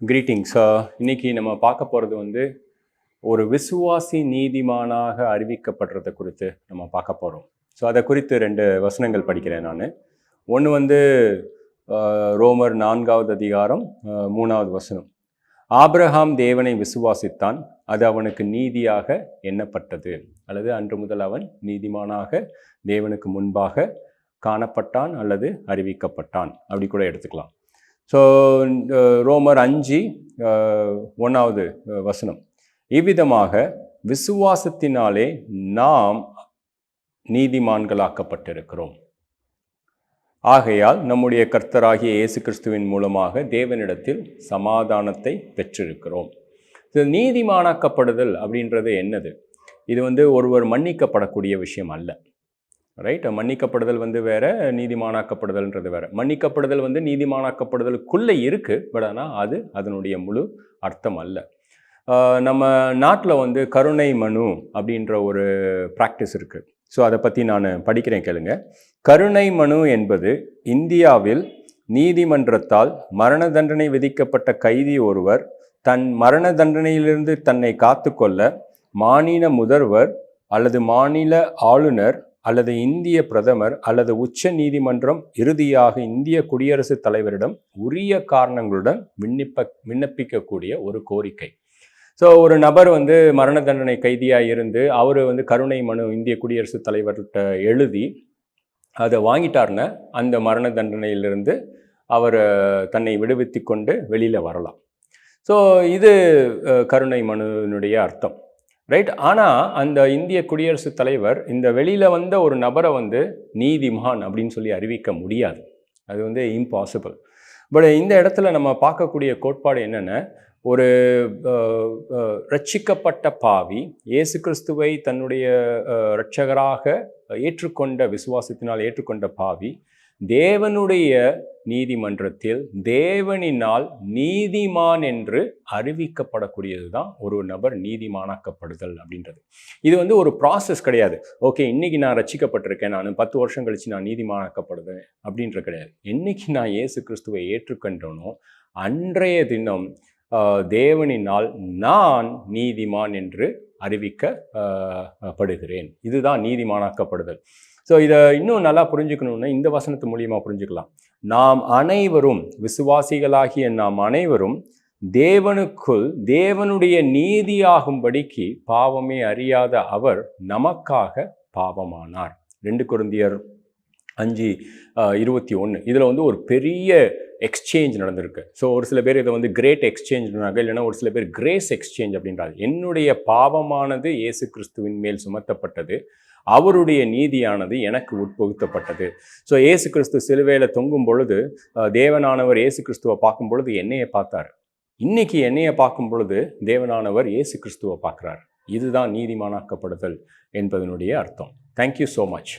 Greetings இன்னைக்கு நம்ம பார்க்க போகிறது வந்து ஒரு விசுவாசி நீதிமானாக அறிவிக்கப்படுறதை குறித்து நம்ம பார்க்க போகிறோம் ஸோ அதை குறித்து ரெண்டு வசனங்கள் படிக்கிறேன் நான். ஒன்று வந்து ரோமர் நான்காவது அதிகாரம் மூணாவது வசனம். ஆப்ரஹாம் தேவனை விசுவாசித்தான் அது அவனுக்கு நீதியாக எண்ணப்பட்டது. அல்லது அன்று முதல் அவன் நீதிமானாக தேவனுக்கு முன்பாக காணப்பட்டான் அல்லது அறிவிக்கப்பட்டான். அப்படி கூட எடுத்துக்கலாம். ஸோ uh, ரோமர் அஞ்சு uh, ஒன்றாவது uh, வசனம். இவ்விதமாக விசுவாசத்தினாலே நாம் நீதிமான்களாக்கப்பட்டிருக்கிறோம். ஆகையால் நம்முடைய கர்த்தராகிய இயேசு கிறிஸ்துவின் மூலமாக தேவனிடத்தில் சமாதானத்தை பெற்றிருக்கிறோம். இது நீதிமானாக்கப்படுதல் அப்படின்றது என்னது? இது வந்து ஒருவர் மன்னிக்கப்படக்கூடிய விஷயம் அல்ல. ரைட் மன்னிக்கப்படுதல் வந்து வேற நீதிமானாக்கப்படுதல்ன்றது வேற. மன்னிக்கப்படுதல் வந்து நீதிமானாக்கப்படுதலுக்குள்ளே இருக்குது பட் ஆனால் அது அதனுடைய முழு அர்த்தம் அல்ல. நம்ம நாட்டில் வந்து கருணை மனு அப்படின்ற ஒரு ப்ராக்டிஸ் இருக்குது ஸோ அதை பற்றி நான் படிக்கிறேன் கேளுங்க. கருணை மனு என்பது இந்தியாவில் நீதிமன்றத்தால் மரண தண்டனை விதிக்கப்பட்ட கைதி ஒருவர் தன் மரண தண்டனையிலிருந்து தன்னை காத்துக்கொள்ள மாநில முதல்வர் அல்லது மாநில ஆளுநர் அல்லது இந்திய பிரதமர் அல்லது உச்ச நீதிமன்றம் இறுதியாக இந்திய குடியரசுத் தலைவரிடம் உரிய காரணங்களுடன் விண்ணப்ப விண்ணப்பிக்கக்கூடிய ஒரு கோரிக்கை. ஸோ ஒரு நபர் வந்து மரண தண்டனை கைதியாக இருந்து அவர் வந்து கருணை மனு இந்திய குடியரசுத் தலைவர்கிட்ட எழுதி அதை வாங்கிட்டாருன்னா அந்த மரண தண்டனையிலிருந்து அவர் தன்னை விடுவித்து கொண்டு வெளியில் வரலாம். ஸோ இது கருணை மனுவினுடைய அர்த்தம். ரைட் ஆனால் அந்த இந்திய குடியரசுத் தலைவர் இந்த வெளியில் வந்த ஒரு நபரை வந்து நீதிமான் அப்படின்னு சொல்லி அறிவிக்க முடியாது. அது வந்து இம்பாசிபிள் பட் இந்த இடத்துல நம்ம பார்க்கக்கூடிய கோட்பாடு என்னென்ன ஒரு ரட்சிக்கப்பட்ட பாவி இயேசு கிறிஸ்துவை தன்னுடைய ரட்சகராக இரட்சகராக ஏற்றுக்கொண்ட விசுவாசத்தினால் ஏற்றுக்கொண்ட பாவி தேவனுடைய நீதிமன்றத்தில் தேவனினால் நீதிமான் என்று அறிவிக்கப்படக்கூடியது தான் ஒரு நபர் நீதிமானாக்கப்படுதல் அப்படின்றது. இது வந்து ஒரு ப்ராசஸ் கிடையாது. ஓகே இன்னைக்கு நான் ரச்சிக்கப்பட்டிருக்கேன் நான் பத்து வருஷம் கழிச்சு நான் நீதிமானாக்கப்படுதேன் அப்படின்ற கிடையாது. என்னைக்கு நான் இயேசு கிறிஸ்துவை ஏற்றுக்கொண்டனோ அன்றைய தினம் தேவனினால் நான் நீதிமான் என்று அறிவிக்கப்படுகிறேன் இதுதான் நீதிமானாக்கப்படுதல். ஸோ இதை இன்னும் நல்லா புரிஞ்சுக்கணும்னா இந்த வசனத்து மூலியமாக புரிஞ்சுக்கலாம். நாம் அனைவரும் விசுவாசிகளாகிய நாம் அனைவரும் தேவனுக்குள் தேவனுடைய நீதியாகும்படிக்கு பாவமே அறியாத அவர் நமக்காக பாவமானார். ரெண்டு குருந்தியர் அஞ்சு இருபத்தி ஒன்று இதில் வந்து ஒரு பெரிய எக்ஸ்சேஞ்ச் நடந்திருக்கு. ஸோ ஒரு சில பேர் இதை வந்து கிரேட் எக்ஸ்சேஞ்ச்னாங்க இல்லைன்னா ஒரு சில பேர் கிரேஸ் எக்ஸ்சேஞ்ச் அப்படின்றாங்க. என்னுடைய பாவமானது இயேசு கிறிஸ்துவின் மேல் சுமத்தப்பட்டது. அவருடைய நீதியானது எனக்கு உட்புகுத்தப்பட்டது. ஸோ இயேசு கிறிஸ்து சிலுவையில் தொங்கும் பொழுது தேவனானவர் இயேசு கிறிஸ்துவை பார்க்கும் பொழுது என்னையை பார்த்தார். இன்னைக்கு என்னையை பார்க்கும் பொழுது தேவனானவர் இயேசு கிறிஸ்துவை பார்க்குறார். இதுதான் நீதிமானாக்கப்படுதல் என்பதனுடைய அர்த்தம். Thank you so much